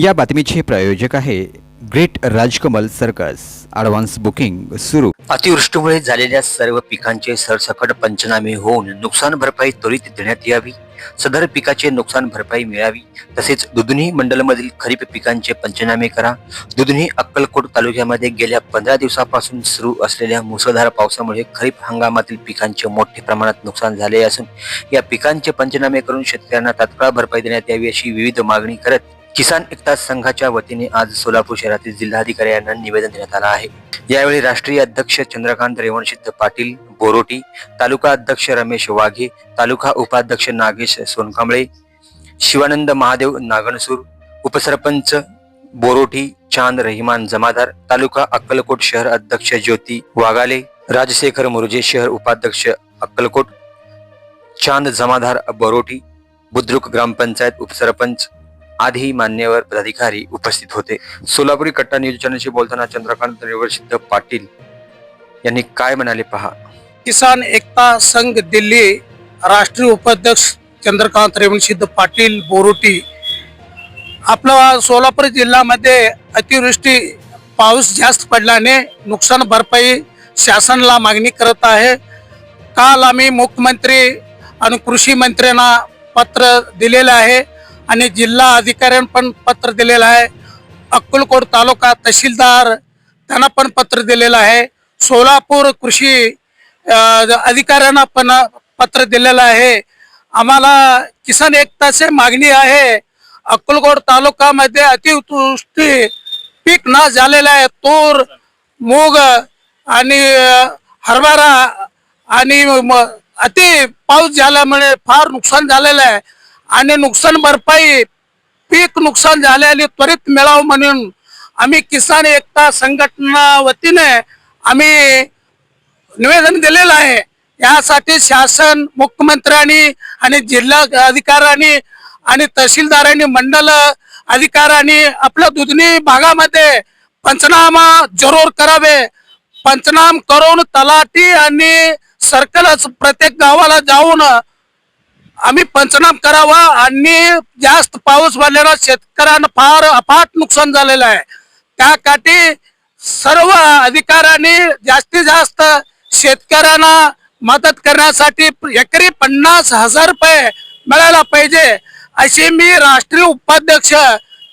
या बातमीचे प्रायोजक आहे great Rajkamal circus. Advance booking सुरू. अतिवृष्टीमुळे झालेल्या सर्व पिकांचे सरसकट पंचनामे होऊन नुकसान भरपाई त्वरित देण्यात यावी. सदर पिकाचे नुकसान भरपाई मिळावी. तसेच दुधनी मंडलमधील खरीप पिकांचे पंचनामे करा. दुधनी अक्कलकोट तालुक्यामध्ये गेल्या पंधरा दिवसापासून सुरू असलेल्या मुसळधार पावसामुळे खरीप हंगामातील पिकांचे मोठ्या प्रमाणात नुकसान झाले असून या पिकांचे पंचनामे करून शेतकऱ्यांना तात्काळ भरपाई देण्यात यावी अशी विविध मागणी करत किसान एकता संघाच्या वतीने आज सोलापूर शहरातील जिल्हाधिकारी यांना निवेदन देण्यात आलं आहे. यावेळी राष्ट्रीय अध्यक्ष चंद्रकांत रेवणसिद्ध पाटील बोरोटी तालुका अध्यक्ष रमेश वाघे तालुका उपाध्यक्ष नागेश सोनकांबळे शिवानंद महादेव नागणसूर उपसरपंच बोरोठी चांद रहिमान जमादार तालुका अक्कलकोट शहर अध्यक्ष ज्योती वाघाले राजशेखर मुरजे शहर उपाध्यक्ष अक्कलकोट चांद जमादार बोरोटी बुद्रुक ग्रामपंचायत उपसरपंच आधी मान्यवर पदाधिकारी उपस्थित होते. सोलापुरी कट्टा न्यूज चॅनलशी बोलताना चंद्रकांत रेवणसिद्ध पाटील यांनी काय म्हणाले पहा? किसान एकता संघ दिल्ली राष्ट्रीय उपाध्यक्ष चंद्रकांत रेवणसिद्ध पाटील बोरुटी. आपला सोलापूर जिल्ह्यामध्ये अतिवृष्टी पाऊस जास्त पडल्याने नुकसान भरपाई शासनाला मागणी करत आहे. काल आम्ही मुख्यमंत्री आणि कृषी मंत्र्यांना पत्र दिलेलं आहे. आणि जिल्हा अधिकाऱ्यांना पण पत्र दिलेलं आहे. अक्कलकोट तालुका तहसीलदार त्यांना पण पत्र दिलेलं आहे. सोलापूर कृषी अधिकाऱ्यांना पण पत्र दिलेलं आहे. आम्हाला किसान एकताचे मागणी आहे. अक्कलकोट तालुकामध्ये अतिवृष्टी पीक ना झालेला आहे. तूर मूग आणि हरभरा आणि अति पाऊस झाल्यामुळे फार नुकसान झालेलं आहे. आणि नुकसान भरपाई पीक नुकसान झाल्याने त्वरित मिळावं म्हणून आम्ही किसान एकता संघटना वतीने आम्ही निवेदन दिलेलं आहे. यासाठी शासन मुख्यमंत्र्यांनी आणि जिल्हा अधिकाऱ्यांनी आणि तहसीलदारांनी मंडल अधिकाऱ्यांनी आपल्या दुधनी भागामध्ये पंचनामा जरूर करावे. पंचनाम करून तलाठी आणि सर्कलच प्रत्येक गावाला जाऊन आम्ही पंचनाम करावा आणि जास्त पाऊस पडल्यानं शेतकऱ्यांना फार अफाट नुकसान झालेलं आहे. त्यासाठी सर्व अधिकाऱ्यांनी जास्तीत जास्त शेतकऱ्यांना मदत करण्यासाठी एकरी पन्नास हजार रुपये मिळायला पाहिजे. अशी मी राष्ट्रीय उपाध्यक्ष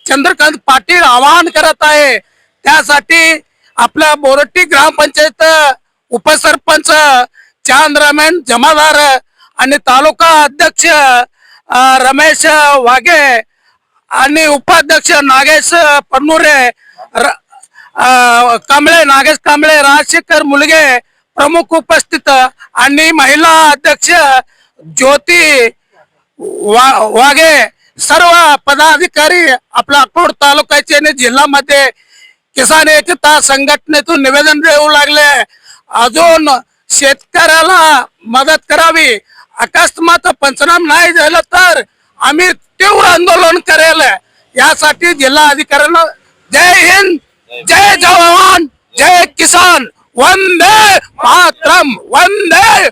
चंद्रकांत पाटील आवाहन करत आहे. त्यासाठी आपल्या बोरटी ग्रामपंचायत उपसरपंच चांद रमेन जमादार आणि तालुका अध्यक्ष रमेश वाघे आणि उपाध्यक्ष नागेश पन्नुरे र- कांबळे नागेश कांबळे राजशेखर मुलगे प्रमुख उपस्थित आणि महिला अध्यक्ष ज्योती वा- वाघे सर्व पदाधिकारी आपल्या अकोट तालुक्याचे आणि जिल्ह्यामध्ये किसान एकता संघटनेतून निवेदन देऊ लागले. अजून शेतकऱ्याला मदत करावी अकस्मात पंचनाम नाही झालं तर आम्ही तीव्र आंदोलन करेल. यासाठी जिल्हा अधिकाऱ्यांना जय हिंद जय जवान जय किसान. वंदे मातरम वंदे